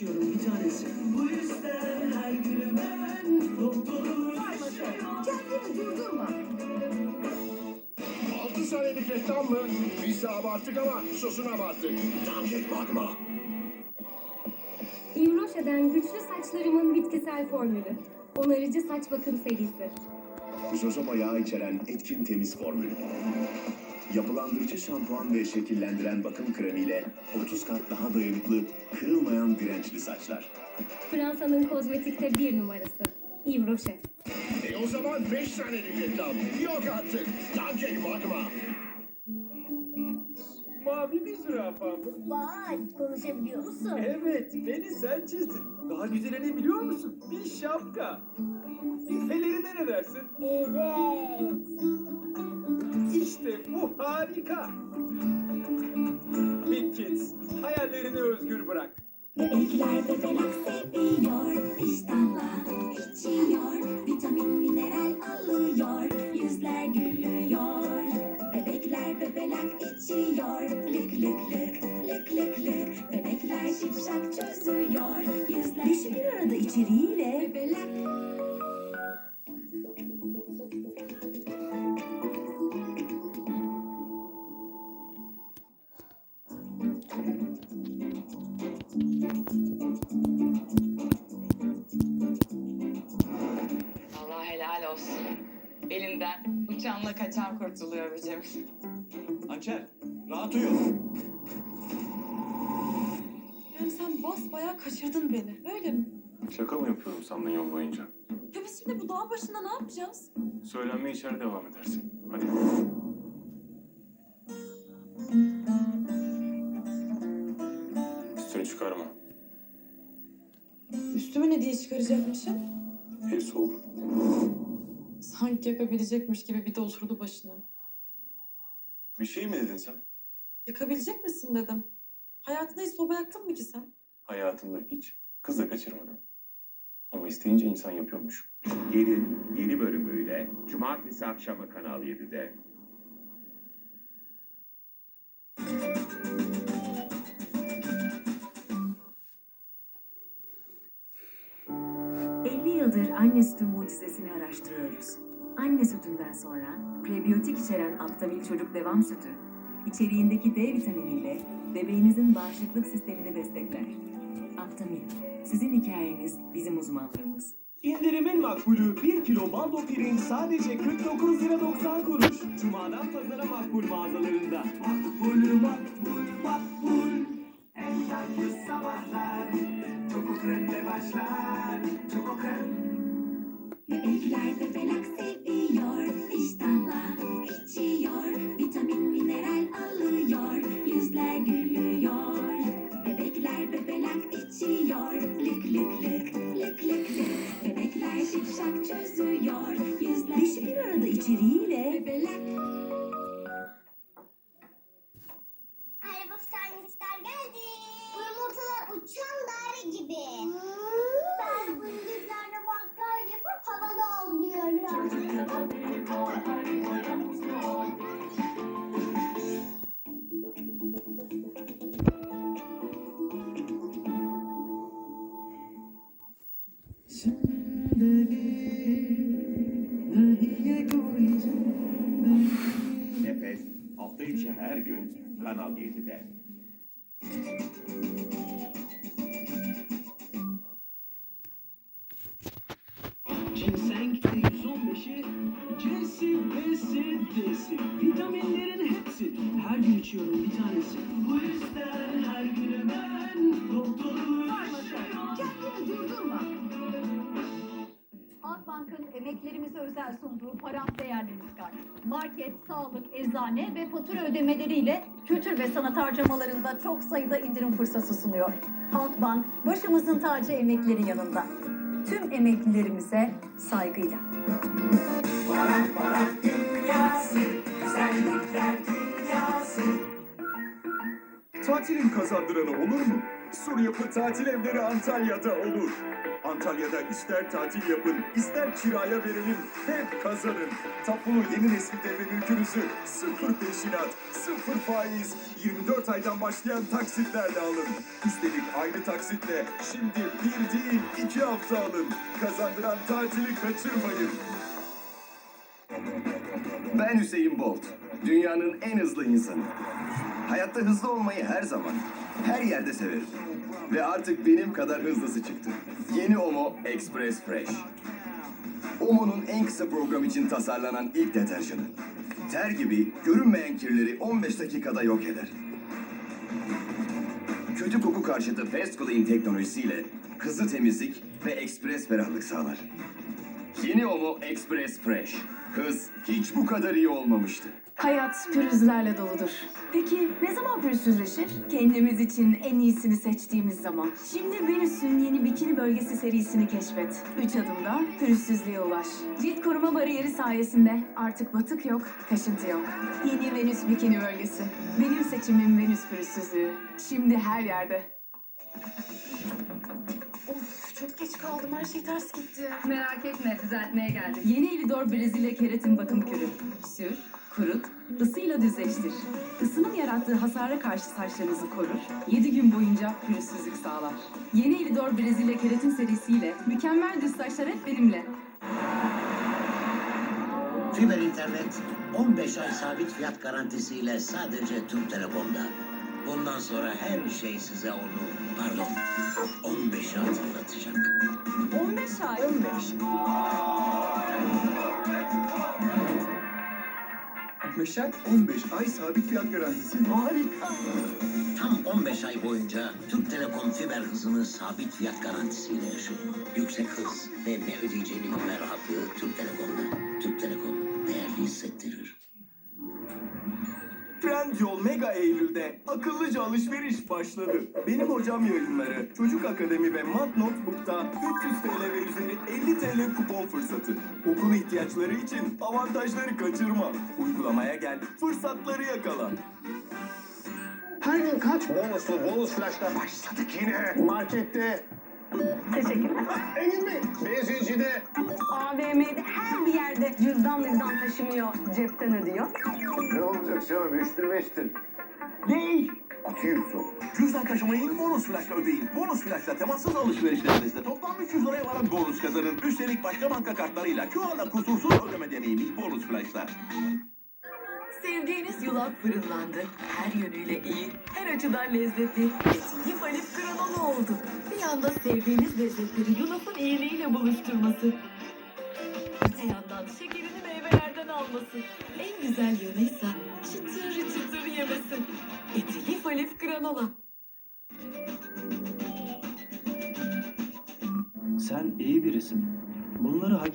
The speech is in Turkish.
içiyorum bir tanesi. Bu yüzden her gün ben doktoru Kendini durdurma. 6 saniyelik reklam mı? Biz de abarttık ama sosun abarttık. Dandik bakma. Rocher'den güçlü saçlarımın bitkisel formülü. Onarıcı saç bakım serisi. Jojoba yağı içeren etkin temiz formül. Yapılandırıcı şampuan ve şekillendiren bakım kremiyle 30 kat daha dayanıklı, kırılmayan dirençli saçlar. Fransa'nın kozmetikte bir numarası. Yves Rocher. E o zaman 5 saniyelik reklam. Yok artık. Dandik bakma. Mavi bir zürafa mı? Vay konuşabiliyor musun? Evet, beni sen çizdin. Daha güzelini biliyor musun? Bir şapka. Bir pelerine ne dersin? Evet. İşte bu harika. Big Kids, hayallerini özgür bırak. Bebekler bebelak seviyor, iştahla içiyor, vitamin mineral alıyor, yüzler gülüyor. Bebekler bebelak içiyor, lık lık lık, lık lık lık. Bebekler şipşak çözüyor, yüzler Beşi bir arada içeriğiyle bebelak. Uçanla kaçan kurtuluyor bizim. Hançer, rahat uyu. Yani sen basbayağı kaçırdın beni. Öyle mi? Şaka mı yapıyorum sandın yol boyunca? Ya biz şimdi bu dağ başında ne yapacağız? Söylenmeye içeri devam edersin. Hadi. Üstünü çıkarma. Üstüme ne diye çıkaracakmışım? El soğuk. Sanki yakabilecekmiş gibi bir de oturdu başına. Bir şey mi dedin sen? Yakabilecek misin dedim. Hayatında hiç soba yaktın mı ki sen? Hayatımda hiç kız da kaçırmadım. Ama isteyince insan yapıyormuş. Gelin yeni bölümüyle Cumartesi akşamı Kanal 7'de. Yıldır anne sütü mucizesini araştırıyoruz. Anne sütünden sonra prebiyotik içeren Aptamil Çocuk Devam Sütü, içeriğindeki D vitaminiyle bebeğinizin bağışıklık sistemini destekler. Aptamil, sizin hikayeniz bizim uzmanlığımız. İndirimin makbulü 1 kilo baldo pirinç sadece 49 lira 90 kuruş. Cuma'dan pazara makbul mağazalarında. Makbul makbul makbul. En tatlı sabahlar. Kremle başlar. Şipşak çözüyor, yüzler Beşi bir arada içeriğiyle. Araba geldi. Bu yumurtalar uçan daire gibi. Ben bu yıldızlarla yapıp havada oluyorum. Nefes hafta içi her gün Kanal 7'de. Ginseng %115'i C'si, P'si, D'si. Vitaminlerin hepsi. Her gün içiyorum bir tanesi. Bu yüzden her gün ben doktoru Kendini durdurma. Emeklerimize özel sunduğu param değerlimiz kart. Market, sağlık, eczane ve fatura ödemeleriyle kültür ve sanat harcamalarında çok sayıda indirim fırsatı sunuyor. Halkbank başımızın tacı emeklerin yanında. Tüm emeklilerimize saygıyla. Tatilin kazandıranı olur mu? Sur Yapı Tatil Evleri Antalya'da olur. Antalya'da ister tatil yapın, ister kiraya verelim, hep kazanın. Tapulu yeni nesil devre mülkünüzü sıfır peşinat, sıfır faiz, 24 aydan başlayan taksitlerle alın. Üstelik aynı taksitle şimdi bir değil iki hafta alın. Kazandıran tatili kaçırmayın. Ben Hüseyin Bolt. Dünyanın en hızlı insanı. Hayatta hızlı olmayı her zaman, her yerde severim. Ve artık benim kadar hızlısı çıktı. Yeni Omo Express Fresh. Omo'nun en kısa program için tasarlanan ilk deterjanı. Ter gibi görünmeyen kirleri 15 dakikada yok eder. Kötü koku karşıtı Fast Clean teknolojisiyle hızlı temizlik ve ekspres ferahlık sağlar. Yeni Omo Express Fresh. Hız hiç bu kadar iyi olmamıştı. Hayat pürüzlerle doludur. Peki ne zaman pürüzsüzleşir? Kendimiz için en iyisini seçtiğimiz zaman. Şimdi Venüs'ün yeni bikini bölgesi serisini keşfet. Üç adımda pürüzsüzlüğe ulaş. Cilt koruma bariyeri sayesinde artık batık yok, kaşıntı yok. Yeni Venüs bikini bölgesi. Benim seçimim Venüs pürüzsüzlüğü. Şimdi her yerde. Of çok geç kaldım. Her şey ters gitti. Merak etme düzeltmeye geldik. Yeni Elidor Brezilya Keratin Bakım Kürü. Sür, kurut, ısıyla düzleştir. Isının yarattığı hasara karşı saçlarınızı korur, 7 gün boyunca pürüzsüzlük sağlar. Yeni Elidor Brezilya Keratin serisiyle mükemmel düz saçlar hep benimle. Fiber internet 15 ay sabit fiyat garantisiyle sadece Türk Telekom'da. Bundan sonra her şey size onu, pardon, 15'i hatırlatacak. 15 ay. 15 ay, 15 ay sabit fiyat garantisi. Tam 15 ay boyunca Türk Telekom fiber hızını sabit fiyat garantisiyle yaşayın. Yüksek hız ve ne ödeyeceğini bilme Trendyol Mega Eylül'de akıllıca alışveriş başladı. Benim hocam yayınları, Çocuk Akademi ve Mat Notebook'ta 300 TL ve üzeri 50 TL kupon fırsatı. Okul ihtiyaçları için avantajları kaçırma. Uygulamaya gel, fırsatları yakala. Her gün kaç bonuslu bonus flashla başladık yine. Markette. Teşekkürler. Engin Bey, benzincide. AVM'de bir yerde cüzdan cüzdan taşımıyor, cepten ödüyor. Ne olacak canım, üçtür beştir. Ne? Atıyorsun. Cüzdan taşımayı bonus flashla ödeyin. Bonus flashla temassız alışverişlerinizde toplam 300 liraya varan bonus kazanın. Üstelik başka banka kartlarıyla QR'la kusursuz ödeme deneyimi bonus flashla. Sevdiğiniz yulaf fırınlandı. Her yönüyle iyi, her açıdan lezzetli. Etinli falif granola oldu. Bir anda sevdiğiniz lezzetleri yulafın iyiliğiyle buluşturması. Yandan şekerini meyvelerden alması. En güzel yanıysa çıtır çıtır yemesi. Etili falif granola. Sen iyi birisin. Bunları hak